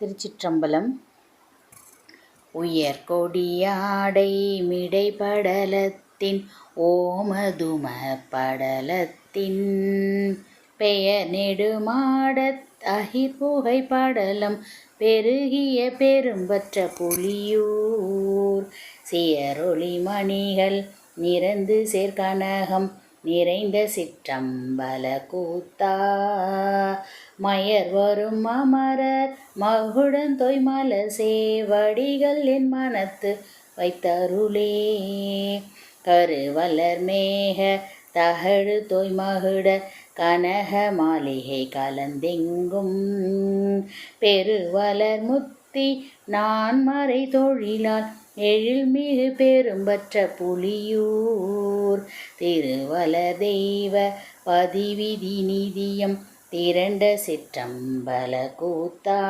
திருச்சிற்றம்பலம். உயர்கொடியாடைமிடை படலத்தின் ஓமதும படலத்தின் பெயர் நெடுமாடத் அகிர்புகை படலம் பெருகிய பெரும்பற்ற புலியூர். சியரொளி மணிகள் நிறந்து சேர்கனகம் நிறைந்த சிற்றம்பல கூத்தா. மயர் வரும் அமரர் மகுடன் தொய்மல சேவடிகள் என் மனத்து வைத்தருளே. கருவலர் மேக தகடு தொய்மகுட கனக மாளிகை கலந்தெங்கும். பெருவலர் முத்து சக்தி. நான் மறை தொழிலால் எழில்மிகு பெரும்பற்ற புலியூர். திருவல தெய்வ பதிவிதி நிதியம் திரண்ட சிற்றம்பல கூத்தா.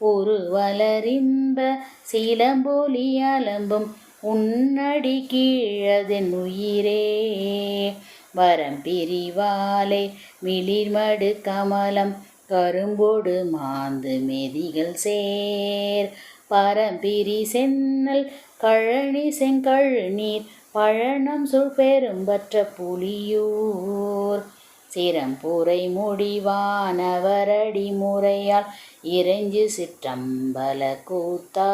உருவலரின்ப சிலம்பொலி அலம்பும் உன்னடி கீழதன் உயிரே. வரம் பிரிவாலை மிளிர்மடு கமலம் கரும்பொடு மாந்து மெதிகள் சேர். பரம்பிரி சென்னல் கழனி செங்கழுநீர் பழனம் சொல் பெரும்பற்ற புலியூர். சிறம்புரை முடிவானவரடி முறையால் இறைஞ்சு சிற்றம்பல கூத்தா.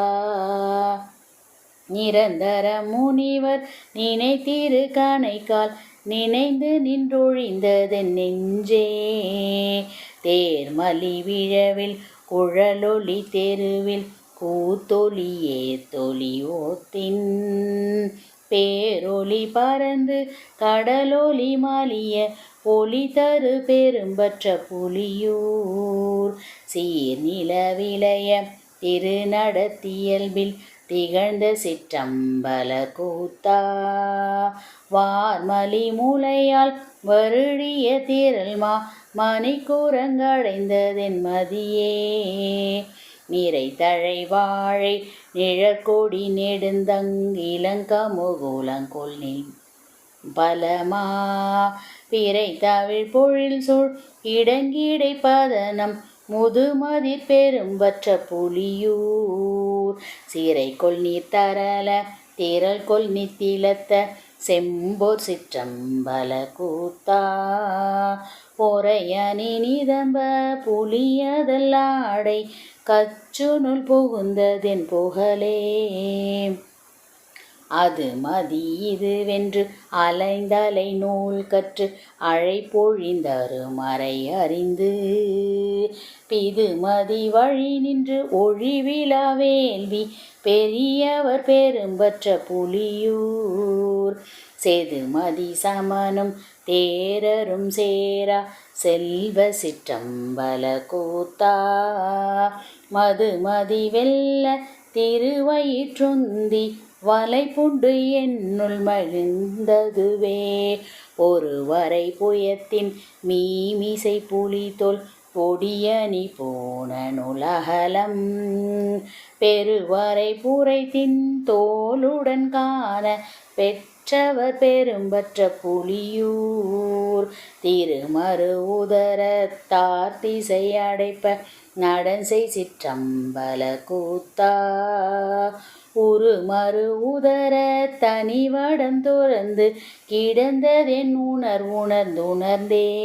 நிரந்தர முனிவர் நினைத்திரு கணைக்கால் நினைந்து நின்றொழிந்தது நெஞ்சே. தேர்மலி விழவில் குழலொளி தெருவில் கூத்தொலியே தொலி ஓத்தின். பேரொளி பறந்து கடலொலி மலிய ஒளி தரு பெரும்பற்ற புலியூர். சீர்நில விளைய திருநடத்தியல்பில் திகழ்ந்த சிற்றம்பல கூத்தா. வார்மலி மூலையால் வருடிய திரள்மா மணிக்கூரங்கடைந்ததென் மதியே. நீரை தழை வாழை நிழற்கொடி நெடுந்தங்கிலங்கமுகுலங்கொல் நில் பலமா. பிறை தவிழ் பொழில் சூழ் இடங்கிடை பதனம் முதுமதி பெரும்பற்ற புலியூர் ஊர் சீரை கொல் நீர் தரல தீரல் கொல் நித்திலத்த செம்போர் சிற்றம்பல கூத்தா. பொறையணி நிதம்ப புலியதல்லாடை கச்சுனுள் புகுந்ததென் புகழே. அது மதி இதுவென்று அலைந்தலை நூல் கற்று அழைப்பொழிந்தரு மறை அறிந்து. பிது மதி வழி நின்று ஒழிவிழா வேள்வி பெரியவர் பெரும்பற்ற புலியூர். செதுமதி சமனும் தேரரும் சேரா செல்வ சிற்றம்பல கூத்தா. மதுமதி வெல்ல திருவயிற்றுந்தி வலைப்புண்டு என்னுள் மகிழ்ந்ததுவே ஒருவரை புயத்தின் மீமிசை புலிதோல் பொடியணி போன நுலகலம். பெருவரை புரைத்தின் தோளுடன் காண பெற்றவர் பெரும்பற்ற புலியூர். திருமறு உதரத்தார் திசை அடைப்ப நடன்சை சிற்றம்பல கூத்தா. ஒரு மறு உதர தனிவடம் துறந்து கிடந்ததென் உணர் உணர்ந்துணர்ந்தே.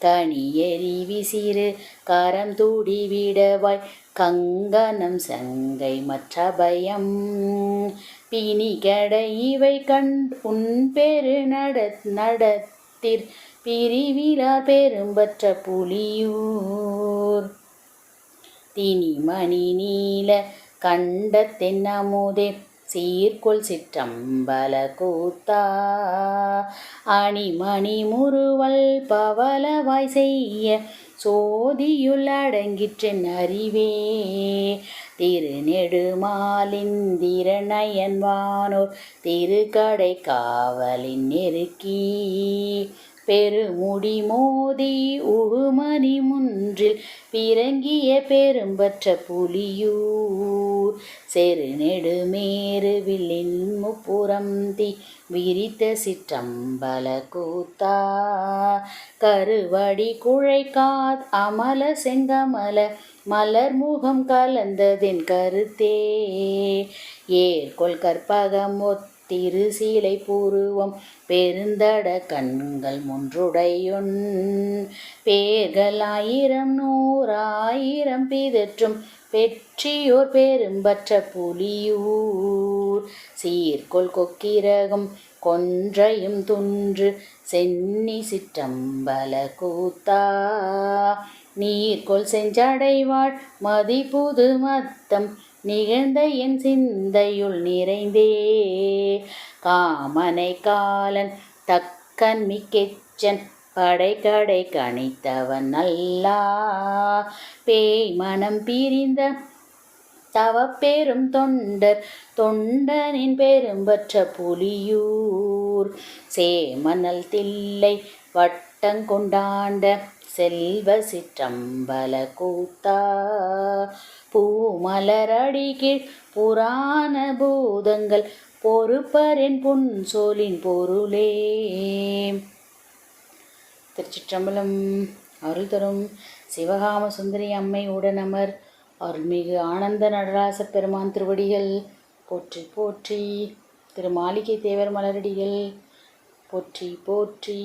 கனியெறி விசிறு கரம் தூடி விடவாய் கங்கனம் சங்கை மற்ற பயம். பிணி கடை இவை கண்டு உன் பெரு நட நடத்திற் பிரிவிழா பெரும்பற்ற புலியூர். திணிமணி நீல கண்ட தென்னமுதே சீர்கொள் சிற்றம்பல கூத்தா. அணிமணி முறுவல் பவலவாய் செய்ய சோதியுள் அடங்கிற்றென் அறிவே. திருநெடுமாலின் திறனயன் திருக்கடை காவலின் நெருக்கி. பெருமுடி மோதி உகுமணி முன்றில் பிறங்கிய பெரும்பற்ற புலியூர். செரு நெடுமேருவிலின் முப்புறம் தீ விரித்த சிற்றம்பல கூத்தா. கருவடி குழைக்காத் அமல செங்கமல மலர் முகம் கலந்ததின் கருத்தே. ஏற்கொள் கற்பகம் ஒத்த சீலை பூர்வம் பெருந்தட கண்கள் முன்றுடையொன். பேர்கள் ஆயிரம் நூறாயிரம் பிதற்றும் பெற்றியோர் பெரும்பற்ற புலியூர். சீர்கொள் கொக்கிரகம் கொன்றையும் துன்று சென்னி சிற்றம்பல கூத்தா. நீர்கொள் செஞ்சடைவாள் மதிப்புது மத்தம் நிகழ்ந்த என் சிந்தையுள் நிறைந்தே. காமனை காலன் தக்கன் மிக்கெச்சன் கடை கணித்தவன் அல்லா. பேய் மனம் பிரிந்த பெரும் தொண்டர் தொண்டனின் பெரும்பற்ற புலியூர். சேமணல் தில்லை வட்டங்கொண்டாண்ட செல்வ சிற்றம்பல கூத்தா. பூமலரடி கீழ் புராண பூதங்கள் பொறுப்பரின் புன் சோலின் பொருளே. திருச்சிற்றம்பலம் அருள் தரும் சிவகாம சுந்தரி அம்மை உடனமர் அருள்மிகு ஆனந்த நடராச பெருமான் திருவடிகள் போற்றி போற்றி. திரு மாளிகை தேவர் மலரடிகள் போற்றி போற்றி.